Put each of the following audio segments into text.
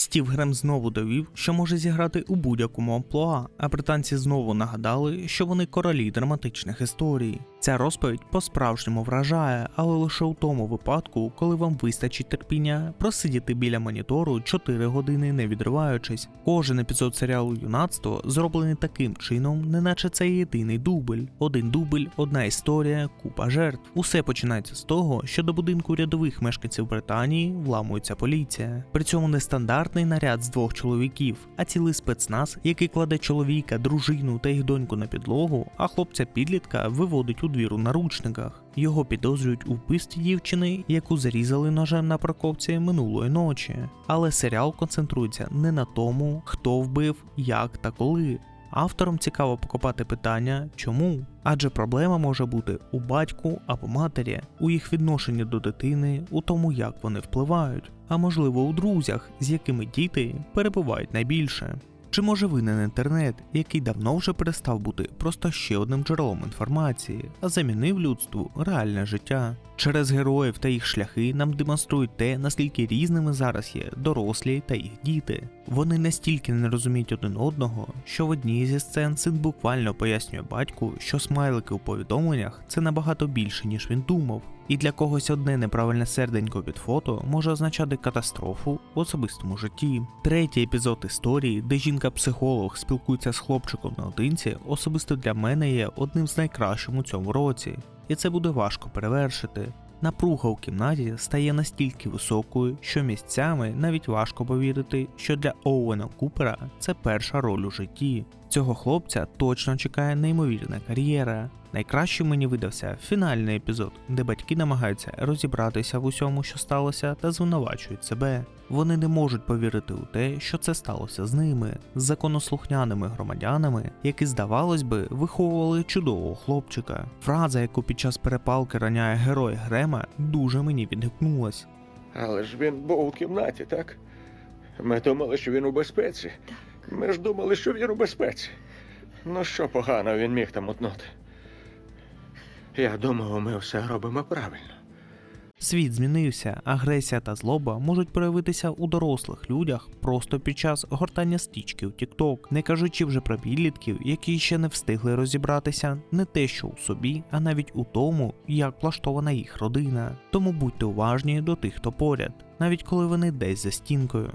Стів Грем знову довів, що може зіграти у будь-якому амплуа, а британці знову нагадали, що вони королі драматичних історій. Ця розповідь по-справжньому вражає, але лише у тому випадку, коли вам вистачить терпіння просидіти біля монітору 4 години не відриваючись. Кожен епізод серіалу Юнацтво зроблений таким чином, неначе це єдиний дубль. Один дубль, одна історія, купа жертв. Усе починається з того, що до будинку рядових мешканців Британії вламується поліція. При цьому не стандартний наряд з двох чоловіків, а цілий спецназ, який кладе чоловіка, дружину та їх доньку на підлогу, а хлопця підлітка виводить у двір у наручниках. Його підозрюють у вбивстві дівчини, яку зарізали ножем на парковці минулої ночі. Але серіал концентрується не на тому, хто вбив, як та коли. Авторам цікаво покопати питання, чому? Адже проблема може бути у батьку або матері, у їх відношенні до дитини, у тому, як вони впливають, а можливо у друзях, з якими діти перебувають найбільше. Чи може винен інтернет, який давно вже перестав бути просто ще одним джерелом інформації, а замінив людству реальне життя? Через героїв та їх шляхи нам демонструють те, наскільки різними зараз є дорослі та їх діти. Вони настільки не розуміють один одного, що в одній зі сцен син буквально пояснює батьку, що смайлики у повідомленнях це набагато більше, ніж він думав. І для когось одне неправильне серденько під фото може означати катастрофу в особистому житті. Третій епізод історії, де жінка-психолог спілкується з хлопчиком наодинці, особисто для мене є одним з найкращих у цьому році, і це буде важко перевершити. Напруга у кімнаті стає настільки високою, що місцями навіть важко повірити, що для Оуена Купера це перша роль у житті. Цього хлопця точно чекає неймовірна кар'єра. Найкращим мені видався фінальний епізод, де батьки намагаються розібратися в усьому, що сталося, та звинувачують себе. Вони не можуть повірити у те, що це сталося з ними, з законослухняними громадянами, які, здавалось би, виховували чудового хлопчика. Фраза, яку під час перепалки раняє герой Грема, дуже мені відгукнулась. Але ж він був у кімнаті, так? Ми думали, що він у безпеці. Ми ж думали, що він у безпеці. Ну що погано він міг там утнути? Я думав, ми все робимо правильно. Світ змінився, агресія та злоба можуть проявитися у дорослих людях просто під час гортання стічки у TikTok, не кажучи вже про підлітків, які ще не встигли розібратися не те, що у собі, а навіть у тому, як влаштована їх родина. Тому будьте уважні до тих, хто поряд, навіть коли вони десь за стінкою.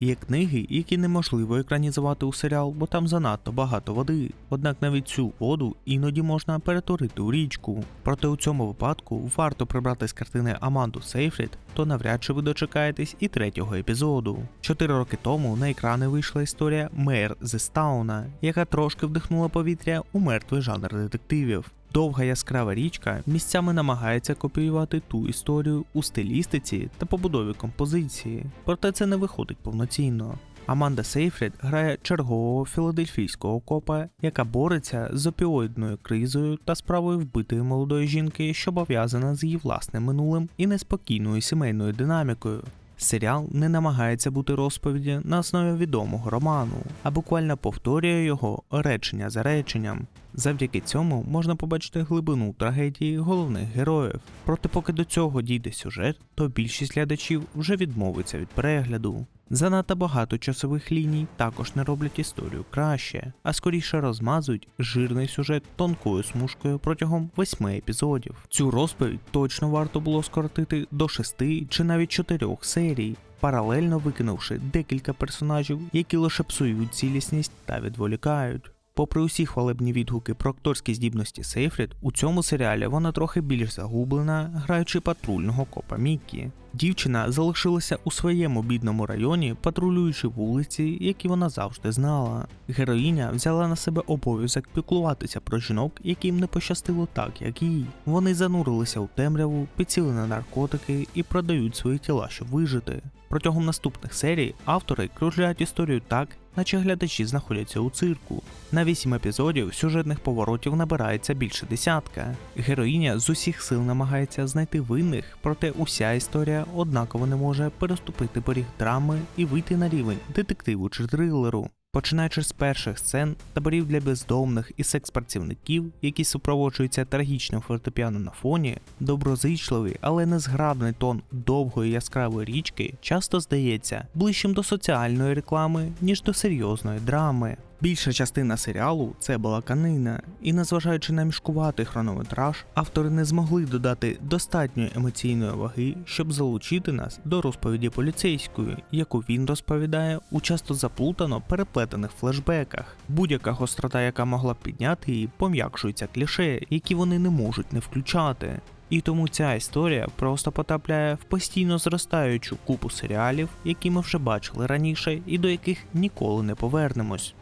Є книги, які неможливо екранізувати у серіал, бо там занадто багато води. Однак навіть цю воду іноді можна перетворити у річку. Проте у цьому випадку варто прибрати з картини Аманду Сейфрід, то навряд чи ви дочекаєтесь і третього епізоду. Чотири роки тому на екрани вийшла історія Мейр Зестауна, яка трошки вдихнула повітря у мертвий жанр детективів. Довга яскрава річка місцями намагається копіювати ту історію у стилістиці та побудові композиції, проте це не виходить повноцінно. Аманда Сейфрід грає чергового філадельфійського копа, яка бореться з опіоїдною кризою та справою вбитої молодої жінки, що пов'язана з її власним минулим і неспокійною сімейною динамікою. Серіал не намагається бути розповіді на основі відомого роману, а буквально повторює його речення за реченням. Завдяки цьому можна побачити глибину трагедії головних героїв. Проте, поки до цього дійде сюжет, то більшість глядачів вже відмовиться від перегляду. Занадто багато часових ліній також не роблять історію краще, а скоріше розмазують жирний сюжет тонкою смужкою протягом восьми епізодів. Цю розповідь точно варто було скоротити до шести чи навіть чотирьох серій, паралельно викинувши декілька персонажів, які лише псують цілісність та відволікають. Попри усі хвалебні відгуки про акторські здібності Сейфрід, у цьому серіалі вона трохи більш загублена, граючи патрульного копа Міккі. Дівчина залишилася у своєму бідному районі, патрулюючи вулиці, які вона завжди знала. Героїня взяла на себе обов'язок піклуватися про жінок, яким не пощастило так, як їй. Вони занурилися у темряву, підсіли на наркотики і продають свої тіла, щоб вижити. Протягом наступних серій автори кружляють історію так, наче глядачі знаходяться у цирку. На вісім епізодів сюжетних поворотів набирається більше десятка. Героїня з усіх сил намагається знайти винних, проте уся історія однаково не може переступити поріг драми і вийти на рівень детективу чи трилеру. Починаючи з перших сцен, таборів для бездомних і секс-працівників, які супроводжуються трагічним фортепіано на фоні, доброзичливий, але незграбний тон довгої яскравої річки часто здається ближчим до соціальної реклами, ніж до серйозної драми. Більша частина серіалу це балаканина, і незважаючи на мішкуватий хронометраж, автори не змогли додати достатньої емоційної ваги, щоб залучити нас до розповіді поліцейської, яку він розповідає у часто заплутано переплетених флешбеках. Будь-яка гострота, яка могла б підняти її, пом'якшується кліше, які вони не можуть не включати. І тому ця історія просто потрапляє в постійно зростаючу купу серіалів, які ми вже бачили раніше і до яких ніколи не повернемось.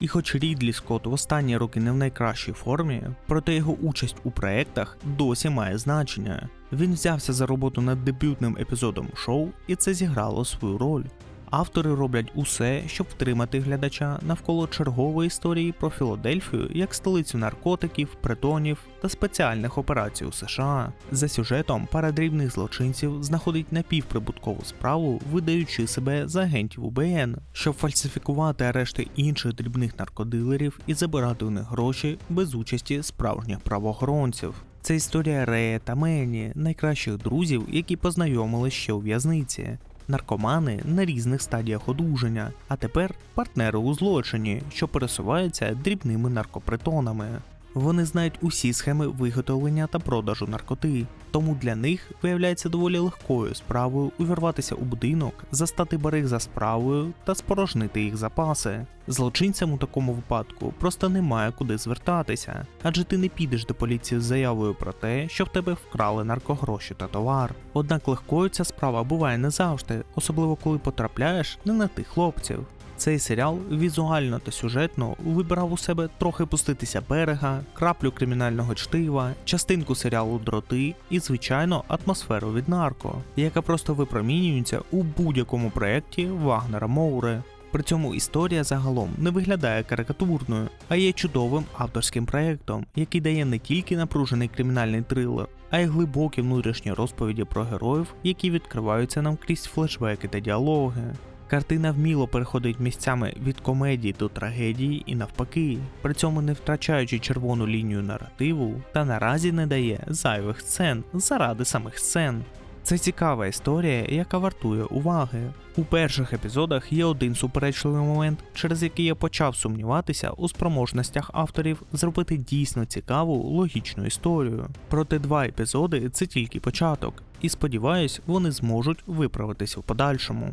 І хоч Рідлі Скотт в останні роки не в найкращій формі, проте його участь у проєктах досі має значення. Він взявся за роботу над дебютним епізодом шоу, і це зіграло свою роль. Автори роблять усе, щоб втримати глядача навколо чергової історії про Філадельфію як столицю наркотиків, притонів та спеціальних операцій у США. За сюжетом пара дрібних злочинців знаходить напівприбуткову справу, видаючи себе за агентів УБН, щоб фальсифікувати арешти інших дрібних наркодилерів і забирати у них гроші без участі справжніх правоохоронців. Це історія Рея та Мені, найкращих друзів, які познайомились ще у в'язниці. Наркомани на різних стадіях одужання, а тепер партнери у злочині, що пересуваються дрібними наркопритонами. Вони знають усі схеми виготовлення та продажу наркоти, тому для них виявляється доволі легкою справою увірватися у будинок, застати бариг за справою та спорожнити їх запаси. Злочинцям у такому випадку просто немає куди звертатися, адже ти не підеш до поліції з заявою про те, що в тебе вкрали наркогроші та товар. Однак легкою ця справа буває не завжди, особливо коли потрапляєш не на тих хлопців. Цей серіал візуально та сюжетно вибирав у себе трохи пуститися берега, краплю кримінального чтива, частинку серіалу Дроти і, звичайно, атмосферу від нарко, яка просто випромінюється у будь-якому проєкті Вагнера Моуре. При цьому історія загалом не виглядає карикатурною, а є чудовим авторським проєктом, який дає не тільки напружений кримінальний трилер, а й глибокі внутрішні розповіді про героїв, які відкриваються нам крізь флешбеки та діалоги. Картина вміло переходить місцями від комедії до трагедії і навпаки, при цьому не втрачаючи червону лінію наративу та наразі не дає зайвих сцен заради самих сцен. Це цікава історія, яка вартує уваги. У перших епізодах є один суперечливий момент, через який я почав сумніватися у спроможностях авторів зробити дійсно цікаву логічну історію. Проте два епізоди це тільки початок, і сподіваюсь, вони зможуть виправитись у подальшому.